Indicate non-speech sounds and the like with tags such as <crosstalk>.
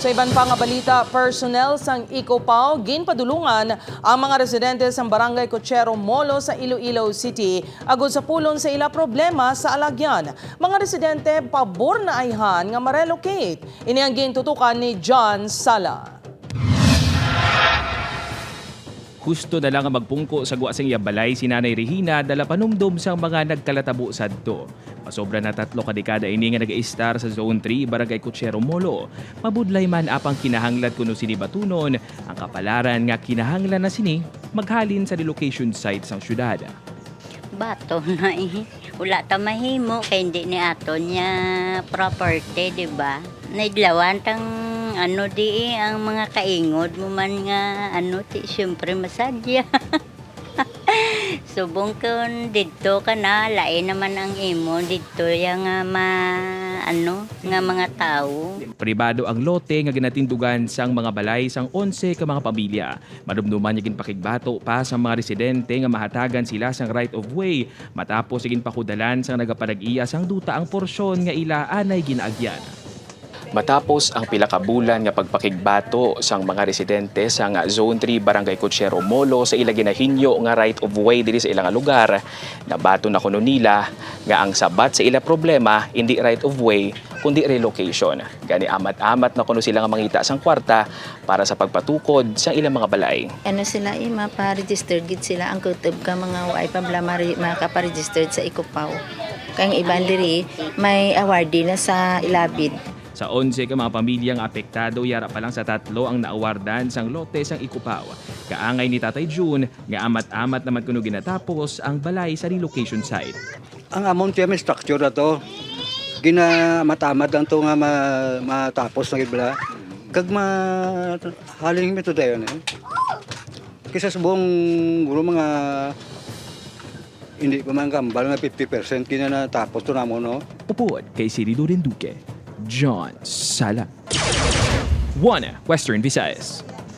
Sa iban pang balita, personnel sang Icopao ginpadulungan ang mga residente sa Barangay Cochero Molo sa Iloilo City agud sa pulong sa ila problema sa alagyan. Mga residente pabor na ayhan nga ma-relocate. Ini ang gintutukan ni John Sala. Husto na lang ang magpungko sa guwasing yabalay si Nanay Regina dala panumdum sang mga nagkalatabo sadto. Masobra na tatlo ka dekada ini nga nag-istar sa Zone 3, Barangay Cochero Molo. Mabudlay man apang kinahanglat kuno sini batunon, ang kapalaran nga kinahanglan na sini maghalin sa relocation site sang syudad. Bato na eh. Wala ta mahimo kay hindi ni ato niya property, di ba? Naidlawan tang ano di eh, ang mga kaingod mo man nga ano ti syempre masadya. <laughs> Subong kun didto ka na lain naman ang imo didto ya nga ma ano nga mga tao. Pribado ang lote nga ginatindugan sang mga balay sang 11 ka mga pamilya. Madumduman niya ginpakigbato pa sa mga residente nga mahatagan sila sang right of way matapos sigin pakudalan sang nagapanag-iya sang duta ang porsyon nga ila anay ginaagyan. Matapos ang pila ka bulan nga pagpakigbato sang mga residente sang Zone 3 Barangay Cochero Molo sa ila ginahinyo nga right of way diri sa ilang lugar, nabato na kuno nila nga ang sabat sa ila problema hindi right of way kundi relocation. Gani amat-amat na kuno sila nga mangita sang kwarta para sa pagpatukod sa ilang mga balay. ano sila eh, mapa-registered gid sila ang kutob ka mga way pa bla mari- makapa-registered sa Ikupaw. Kaya iban diri may awardee na sa Ilabid. Sa 11 ka mga pamilyang apektado, yara pa lang sa tatlo ang naawardan sang lote sang Ikupaw. Kaangay ni Tatay June, nga amat-amat naman kuno ginatapos ang balay sa relocation site. ang amount siya may structure na to gina matamad lang to nga ma, matapos na gibla kag ma haling mi to dayon eh kisa sa buong guro mga hindi pa man kambal nga 50% kina natapos to namo no Upuan kay Sirido Duque, John Sala. 1. Western Visayas.